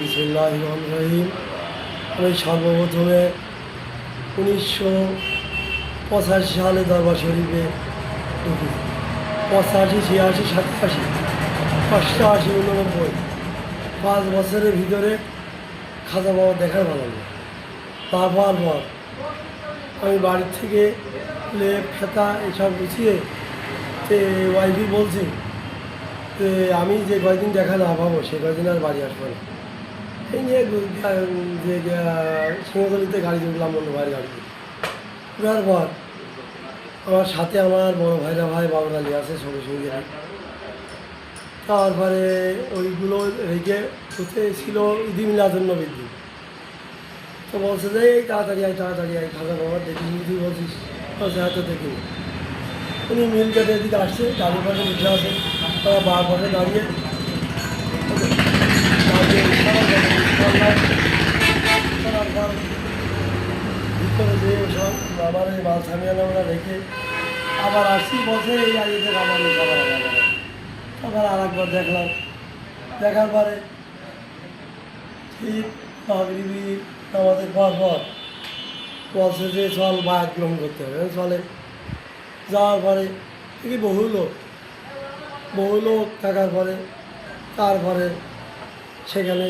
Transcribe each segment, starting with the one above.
বিসমিল্লাহির রহমানির রহিম। আমি সর্বপ্রথমে উনিশশো পঁচাশি সালে দরবার শরীফে ঢুকি। পঁচাশি, ছিয়াশি, সাতাশি অষ্টআশি উননব্বই, পাঁচ বছরের ভিতরে খাজা বাবা দেখার ভালো না তারপর পর আমি বাড়ির থেকে লেপ, খেতা এসব গুছিয়ে সে ওয়াইফি বলছি যে আমি যে কয়দিন দেখা না পাবো সে কয়দিন আর বাড়ি আসব না। এই নিয়ে যে সিংহতলিতে গাড়ি ঢুকলাম অন্য ভাইয়ের গাড়িতে। উঠার পর আমার সাথে আমার বড় ভাইরা ভাই, বাবুর আলী আছে সঙ্গে সঙ্গে। তারপরে ওইগুলো রেখে হতে ছিল ঈদি মিলাদুল দিন। তো বলছে যে, এই তাড়াতাড়ি আয় তাড়াতাড়ি আয়, খাজা বাবা দেখিনি তুই বলছিস, বলছে হয়তো দেখিনি। উনি মিল কেটে এদিকে আসছে গাড়ি পাশে বসে আছে। তারা বার পাশে দাঁড়িয়ে ভিতরে যে সব আমার এই মাল সামিয়ানা আমরা রেখে আবার আসছি বসে এই আইতে আবার খাবার আবার আর একবার দেখলাম। দেখার পরে ঠিক মাগরিবি আমাদের পর পর যে চল বায়াত গ্রহণ করতে হবে। চলে যাওয়ার পরে দেখি বহু লোক। বহু লোক থাকার পরে, তারপরে সেখানে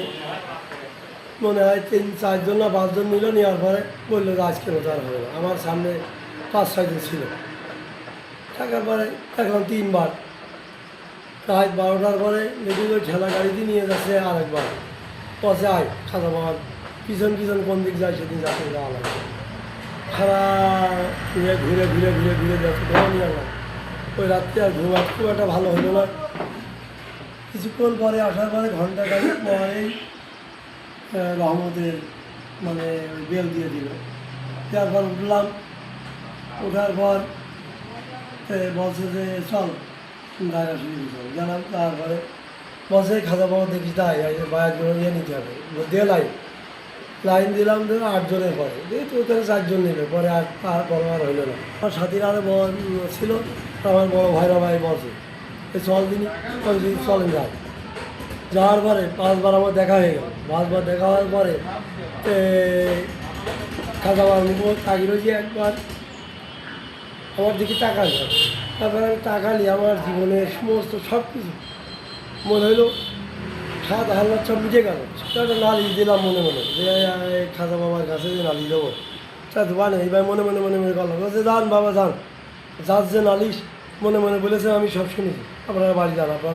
মনে হয় তিন, চারজন না পাঁচজন মিলে নেওয়ার পরে বলল যে আজকে রোজা আর হবে না। আমার সামনে পাঁচ, ছয়জন ছিল। থাকার পরে দেখলাম তিনবার। রাত বারোটার পরে দেখি ওই ঠেলা গাড়িতে নিয়ে যাচ্ছে আরেকবার। পথে আয় খাতা বাবার পিছন পিছন কোন দিক যায় সেদিন যাতে যাওয়া লাগবে ইয়ে ঘুরে ঘুরে ঘুরে ঘুরে যাচ্ছে ঘুরে নিয়ে ওই রাত্রে আর ঘুম খুব একটা ভালো হলো না। কিছুক্ষণ পরে আসার পরে ঘণ্টা খানিক পরেই রহমতের মানে বেল দিয়ে দিল। দেওয়ার পর উঠলাম, ওঠার পর বলছে যে, চল দায়রা শুরু চল। গেলাম তারপরে বলছে খাজা বাবা দেখি তাই জন্য ইয়ে নিতে হবে। দিয়ে লাইন দিলাম তো আটজনের পরে। এই তো ওখানে চারজন নিলে পরে আর আর বড় আর হইল না। আমার সাথীরা আরও বড় ছিল আমার বড় ভাইরা ভাই বলছে এই চল দিনই চলেন যাই যাওয়ার পরে পাঁচবার আমার দেখা হয়ে গেল। পাঁচবার দেখা হওয়ার পরে এ, খাজা বাবার মুখ তাকিয়ে রয়েছি একবার। আমার দিকে টাকা তাকালি। তারপরে আমি তাকালি আমার জীবনের সমস্ত সব কিছু মনে হইল সাত হাল্লার সব মিটে গেল একটা নালিশ দিলাম মনে মনে। যে খাজা বাবার কাছে যে নালিশ দেবো। তা তো মানে এইবার মনে মনে মনে মনে করলাম বলছে যান বাবা, যান। যার যে নালিশ মনে মনে বলেছে, আমি সব শুনেছি। আপনারা বাড়ি যান, আপনারা